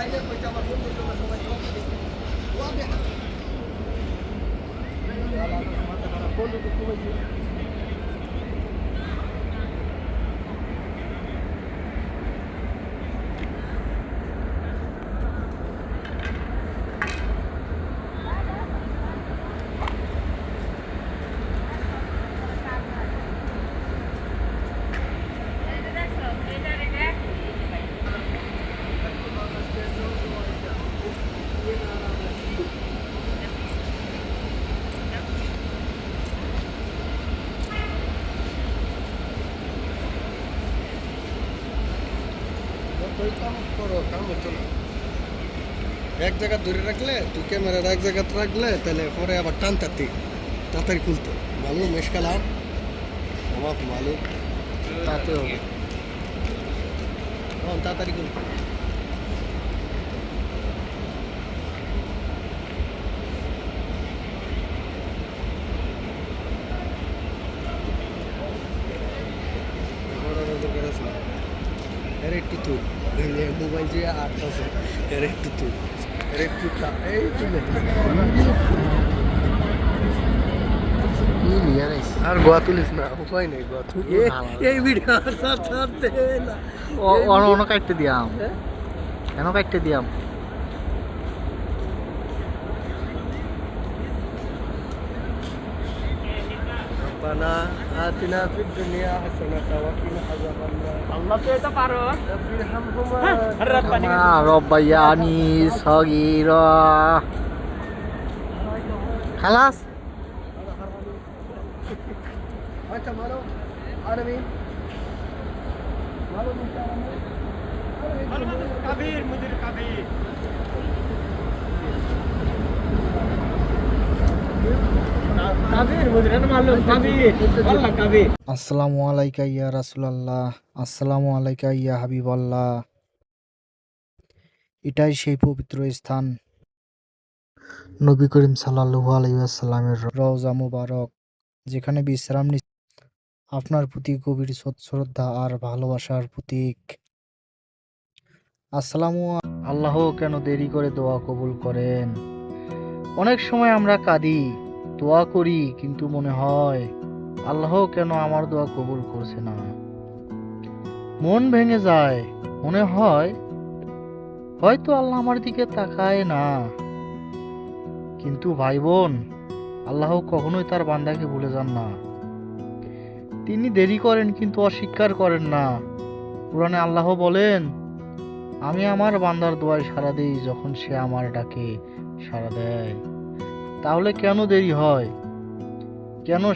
সবাই ওই কাম করো কাম হচ্ছে না এক জায়গা ধরে রাখলে তুই ক্যামেরার এক জায়গাতে রাখলে তাহলে পরে আবার টান তাড়াতাড়ি তাড়াতাড়ি খুলতো মালুম মেশকালাম আমার মালুম তাতে হবে হ্যাঁ তাড়াতাড়ি খুলতো এর একটু মোবাইল যে আট আছে এর একটু তুই এর একটু এই তুলে আর গোয়া তুলিস না উপায় নেই গোয়া তুলি এই ভিডিও সাথে না অন্য অন কাটতে দিয়াম কেন কাটতে দিয়াম ربنا آتنا في الدنيا حسنة وقنا عذاب النار الله تيتا بارو رب ارحمهما ربنا ربياني صغيرا خلاص انت مالو انا مين مالو مين كبير مدير كبير আসসালামু আলাইকা ইয়া রাসূলুল্লাহ, আসসালামু আলাইকা ইয়া হাবিবাল্লাহ। এটাই সেই পবিত্র স্থান। নবী করিম ওয়াসাল্লামের রওজা মুবারক, যেখানে বিশ্রাম নি আপনার প্রতি গভীর শ্রদ- শ্রদ্ধা আর ভালোবাসার প্রতীক। আসসালামু আল্লাহ কেন দেরি করে দোয়া কবুল করেন? অনেক সময় আমরা কাঁদি। দোয়া করি, কিন্তু মনে হয় আল্লাহ কেন আমার দোয়া কবুল করছে না। মন ভেঙে যায়, মনে হয় হয়তো আল্লাহ আমার দিকে তাকায় না। কিন্তু ভাই বোন আল্লাহ কখনোই তার বান্দাকে ভুলে যান না। তিনি দেরি করেন, কিন্তু অস্বীকার করেন না। পুরাণে আল্লাহ বলেন, আমি আমার বান্দার দোয়ায় সাড়া দিই যখন সে আমার ডাকে সাড়া দেয়। তাহলে কেন দেরি হয়? কেন